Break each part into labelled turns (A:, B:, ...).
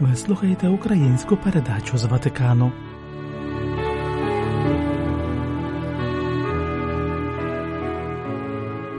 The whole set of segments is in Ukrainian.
A: Ви слухаєте українську передачу з Ватикану.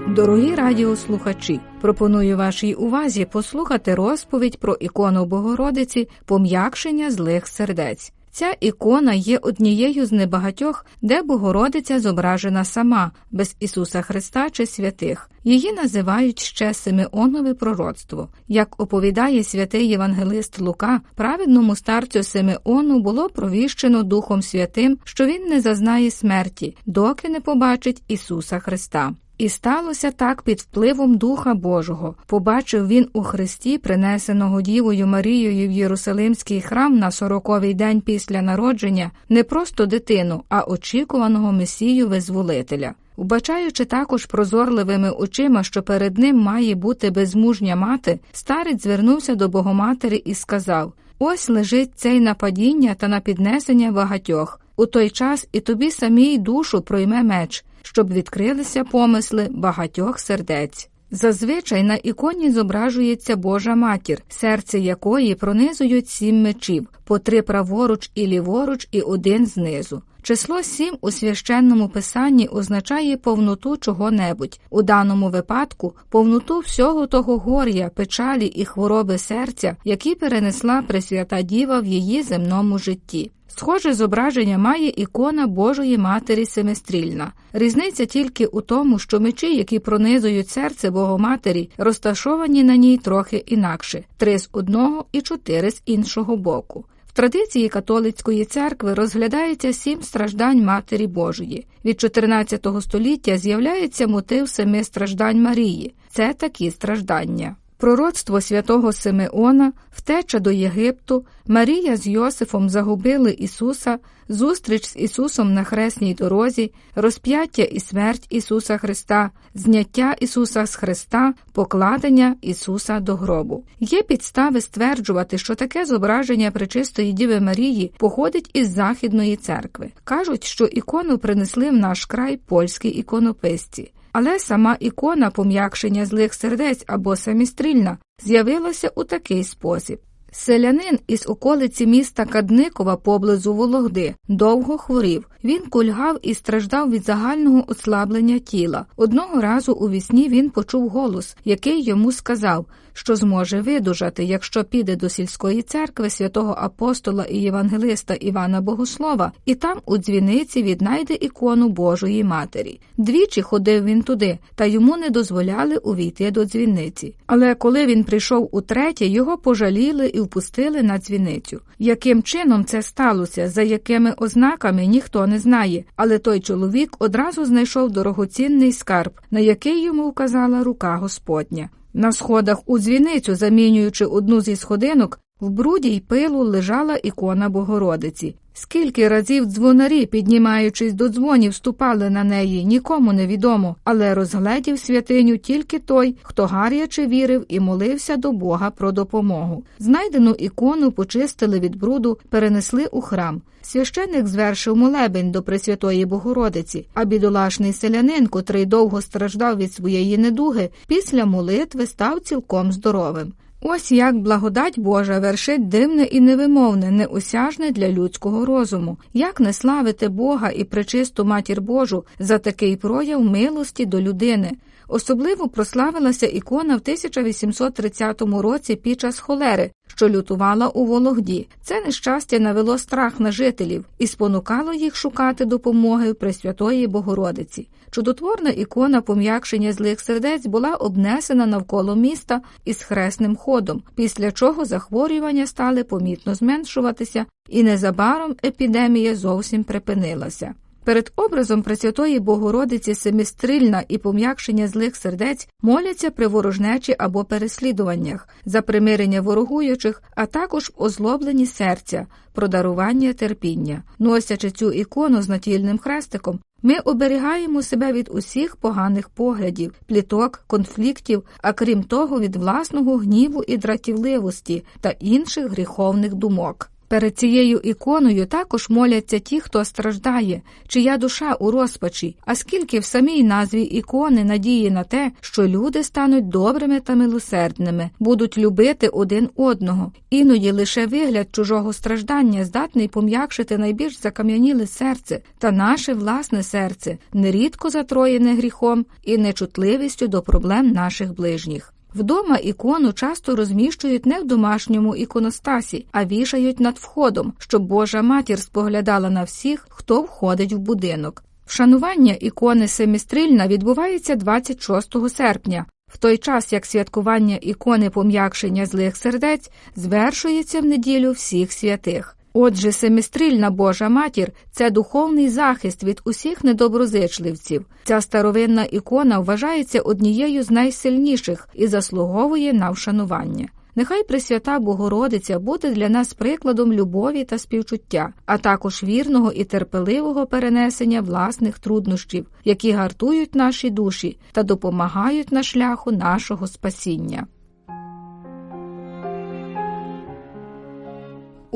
B: Дорогі радіослухачі, пропоную вашій увазі послухати розповідь про ікону Богородиці пом'якшення злих сердець. Ця ікона є однією з небагатьох, де Богородиця зображена сама, без Ісуса Христа чи святих. Її називають ще Симеонове пророцтво. Як оповідає святий євангелист Лука, праведному старцю Симеону було провіщено Духом Святим, що він не зазнає смерті, доки не побачить Ісуса Христа. І сталося так під впливом Духа Божого. Побачив він у Христі, принесеного Дівою Марією в Єрусалимський храм на сороковий день після народження, не просто дитину, а очікуваного Месію визволителя. Вбачаючи також прозорливими очима, що перед ним має бути безмужня мати, старець звернувся до Богоматері і сказав: Ось лежить цей на падіння та на піднесення багатьох. У той час і тобі самій душу пройме меч щоб відкрилися помисли багатьох сердець. Зазвичай на іконі зображується Божа матір, серце якої пронизують сім мечів, по три праворуч і ліворуч, і один знизу. Число сім у священному писанні означає повноту чого-небудь, у даному випадку повноту всього того горя, печалі і хвороби серця, які перенесла Пресвята Діва в її земному житті. Схоже зображення має ікона Божої Матері Семистрільна. Різниця тільки у тому, що мечі, які пронизують серце Богоматері, розташовані на ній трохи інакше три з одного і чотири з іншого боку. Традиції католицької церкви розглядається сім страждань Матері Божої. Від 14 століття з'являється мотив семи страждань Марії. Це такі страждання. Пророцтво святого Симеона, втеча до Єгипту, Марія з Йосифом загубили Ісуса, зустріч з Ісусом на хресній дорозі, розп'яття і смерть Ісуса Христа, зняття Ісуса з Христа, покладення Ісуса до гробу. Є підстави стверджувати, що таке зображення Пречистої Діви Марії походить із Західної церкви. Кажуть, що ікону принесли в наш край польські іконописці. Але сама ікона пом'якшення злих сердець або самістрільна з'явилася у такий спосіб. Селянин із околиці міста Кадникова поблизу Вологди довго хворів. Він кульгав і страждав від загального ослаблення тіла. Одного разу у вісні він почув голос, який йому сказав, що зможе видужати, якщо піде до сільської церкви святого апостола і євангелиста Івана Богослова, і там у дзвіниці віднайде ікону Божої Матері. Двічі ходив він туди, та йому не дозволяли увійти до дзвіниці. Але коли він прийшов утретє, його пожаліли і впустили на дзвіницю. Яким чином це сталося, за якими ознаками ніхто не знає, але той чоловік одразу знайшов дорогоцінний скарб, на який йому вказала рука Господня. На сходах у дзвіницю, замінюючи одну зі сходинок, в бруді й пилу лежала ікона Богородиці. Скільки разів дзвонарі, піднімаючись до дзвонів, ступали на неї, нікому не відомо, але розгледів святиню тільки той, хто гаряче вірив і молився до Бога про допомогу. Знайдену ікону почистили від бруду, перенесли у храм. Священник звершив молебень до Пресвятої Богородиці, а бідолашний селянин, котрий довго страждав від своєї недуги, після молитви став цілком здоровим. Ось як благодать Божа вершить дивне і невимовне, неосяжне для людського розуму, як не славити Бога і пречисту матір Божу за такий прояв милості до людини. Особливо прославилася ікона в 1830 році під час холери, що лютувала у Вологді. Це нещастя навело страх на жителів і спонукало їх шукати допомоги Пресвятої Богородиці. Чудотворна ікона пом'якшення злих сердець була обнесена навколо міста із хресним ходом, після чого захворювання стали помітно зменшуватися, і незабаром епідемія зовсім припинилася. Перед образом Пресвятої Богородиці семистрильна і пом'якшення злих сердець моляться при ворожнечі або переслідуваннях, за примирення ворогуючих, а також озлоблені серця, про дарування терпіння. Носячи цю ікону з натільним хрестиком, ми оберігаємо себе від усіх поганих поглядів, пліток, конфліктів, а крім того, від власного гніву і дратівливості та інших гріховних думок. Перед цією іконою також моляться ті, хто страждає, чия душа у розпачі, а скільки в самій назві ікони надії на те, що люди стануть добрими та милосердними, будуть любити один одного. Іноді лише вигляд чужого страждання здатний пом'якшити найбільш закам'яніле серце та наше власне серце, нерідко затроєне гріхом і нечутливістю до проблем наших ближніх. Вдома ікону часто розміщують не в домашньому іконостасі, а вішають над входом, щоб Божа матір споглядала на всіх, хто входить в будинок. Вшанування ікони Семістрильна відбувається 26 серпня, в той час як святкування ікони пом'якшення злих сердець звершується в неділю всіх святих. Отже, семистрільна Божа матір це духовний захист від усіх недоброзичливців. Ця старовинна ікона вважається однією з найсильніших і заслуговує на вшанування. Нехай Пресвята Богородиця буде для нас прикладом любові та співчуття, а також вірного і терпеливого перенесення власних труднощів, які гартують наші душі та допомагають на шляху нашого спасіння.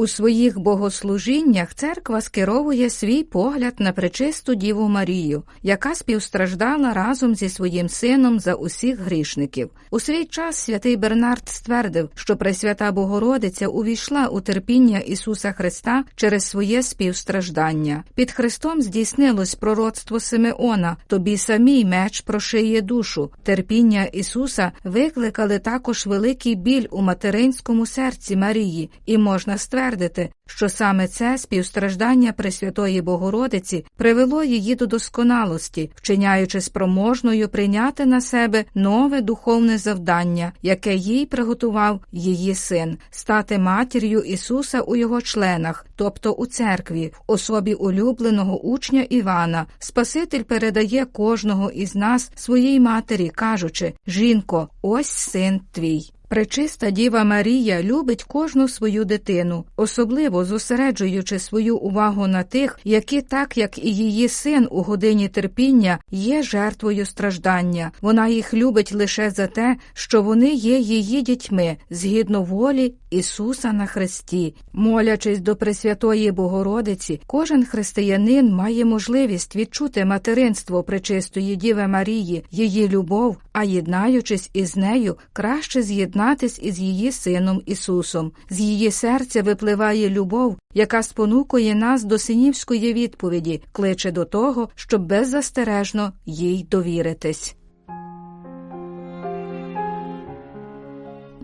B: У своїх богослужіннях церква скеровує свій погляд на пречисту Діву Марію, яка співстраждала разом зі своїм сином за усіх грішників. У свій час святий Бернард ствердив, що Пресвята Богородиця увійшла у терпіння Ісуса Христа через своє співстраждання. Під Христом здійснилось пророцтво Симеона, тобі самій меч прошиє душу. Терпіння Ісуса викликали також великий біль у материнському серці Марії, і можна ствердити, ствердити, що саме це співстраждання Пресвятої Богородиці привело її до досконалості, вчиняючи спроможною прийняти на себе нове духовне завдання, яке їй приготував її син, стати матір'ю Ісуса у його членах, тобто у церкві, в особі улюбленого учня Івана. Спаситель передає кожного із нас своїй матері, кажучи: Жінко, ось син твій. Пречиста Діва Марія любить кожну свою дитину, особливо зосереджуючи свою увагу на тих, які, так як і її син у годині терпіння, є жертвою страждання. Вона їх любить лише за те, що вони є її дітьми згідно волі Ісуса на Христі. Молячись до Пресвятої Богородиці, кожен християнин має можливість відчути материнство Пречистої Діви Марії, її любов, а єднаючись із нею, краще з'єднатись із її сином Ісусом. З її серця випливає любов, яка спонукує нас до синівської відповіді, кличе до того, щоб беззастережно їй довіритись.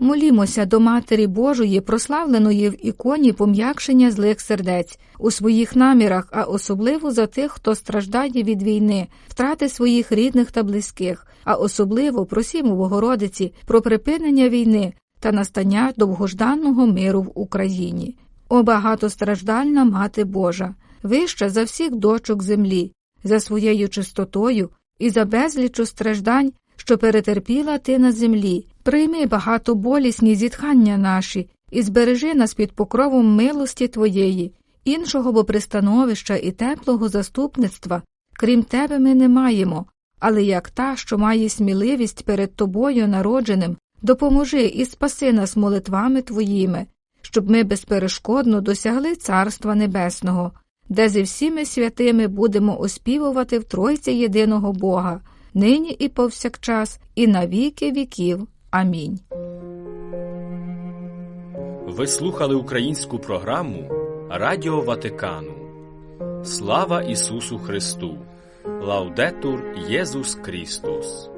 B: Молімося до Матері Божої, прославленої в іконі пом'якшення злих сердець, у своїх намірах, а особливо за тих, хто страждає від війни, втрати своїх рідних та близьких, а особливо просімо Богородиці про припинення війни та настання довгожданного миру в Україні. О багатостраждальна Мати Божа, вища за всіх дочок землі, за своєю чистотою і за безлічу страждань, що перетерпіла ти на землі. Прийми багатоболісні зітхання наші і збережи нас під покровом милості Твоєї, іншого бо пристановища і теплого заступництва, крім тебе, ми не маємо, але як та, що має сміливість перед тобою народженим, допоможи і спаси нас молитвами Твоїми, щоб ми безперешкодно досягли Царства Небесного, де зі всіми святими будемо оспівувати в Тройці єдиного Бога, нині і повсякчас, і на віки віків. Амінь.
C: Ви слухали українську програму Радіо Ватикану. Слава Ісусу Христу! Лаудетур Єсус Христос!